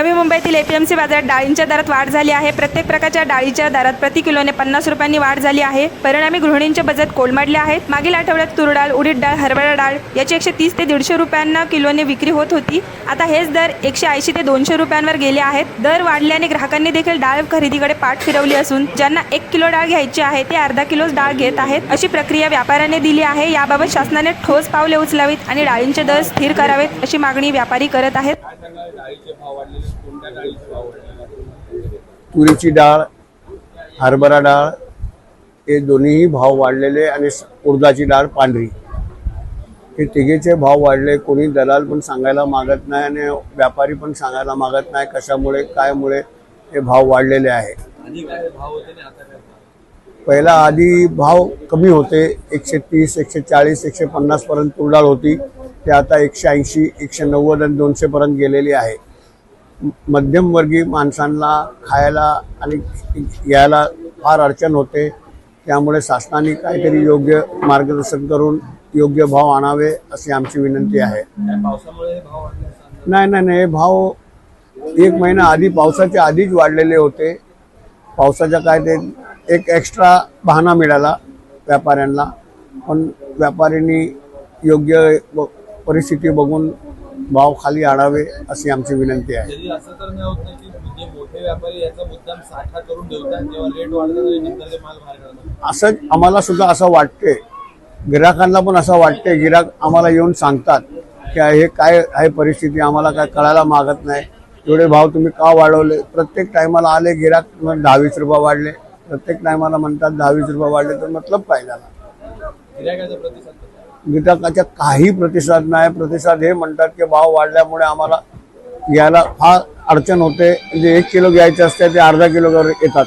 येथील एपीएमसी बाजारात डाळींच्या दरात वाढ झाली आहे. प्रत्येक प्रकारच्या डाळीच्या दरात प्रति किलोने पन्नास रुपयांनी वाढ झाली आहे. परिणामी गृहिणींचे बजेट कोलमडले आहेत मागील आठवड्यात तूर डाळ उडीद डाळ हरभरा डाळ याची एकशे तीस ते दीडशे रुपयांना किलोने विक्री होत होती. आता हेच दर एकशे ऐंशी ते दोनशे रुपयांवर गेले आहेत. दर वाढल्याने ग्राहकांनी देखील डाळ खरेदीकडे पाठ फिरवली असून ज्यांना एक किलो डाळ घ्यायची आहे ते अर्धा किलोच डाळ घेत आहेत. अशी प्रक्रिया व्यापाऱ्याने दिली आहे. याबाबत शासनाने ठोस पावले उचलावीत आणि डाळींचे दर स्थिर करावेत अशी मागणी व्यापारी करत आहेत. तुरीची डाळ हरभरा डाळ हे दोन्हीही भाव वाढलेले आणि स- उडदाची डाळ पांढरी. हे तिघेचे भाव वाढले कोणी दलाल पण सांगायला मागत नाही आणि व्यापारी पण सांगायला मागत नाही कशामुळे कायमुळे हे भाव वाढलेले आहे. भाव पहिला आधी भाव कमी होते एकशे तीस एकशे चाळीस एकशे पन्नासपर्यंत तुरडाळ होती. ते आता एकशे ऐंशी एकशे नव्वद आणि दोनशे पर्यंत गेलेली आहे. मध्यमवर्गीय माणसांना खायला आणि यायला फार अडचण होते. त्यामुळे शासनाने काहीतरी योग्य मार्गदर्शन करून योग्य भाव आणावे अशी आमची विनंती आहे. पावसामुळे भाव नाही नाही नाही हे भाव एक महिना आधी पावसाच्या आधीच वाढलेले होते. पावसाच्या काय ते एक एक्स्ट्रा बहाणा मिळाला व्यापाऱ्यांना. पण व्यापाऱ्यांनी योग्य ब- परिस्थिती बघून भाव खाली आणावे अशी आमची विनंती आहे. असं आम्हाला सुद्धा असं वाटते गिराकांना पण असं वाटते गिराक आम्हाला येऊन सांगतात की हे काय आहे परिस्थिती आम्हाला काय कळायला मागत नाही. एवढे भाव तुम्ही का वाढवले? प्रत्येक टायमाला आले गिराक मग दहा वीस रुपये वाढले. प्रत्येक टायमाला म्हणतात दहा वीस रुपये वाढले तर मतलब काय झाला गिरायकाचा काही प्रतिसाद नाही. प्रतिसाद हे म्हणतात की भाव वाढल्यामुळे आम्हाला यायला फार अडचण होते. म्हणजे एक किलो घ्यायचे असते ते अर्धा किलो येतात.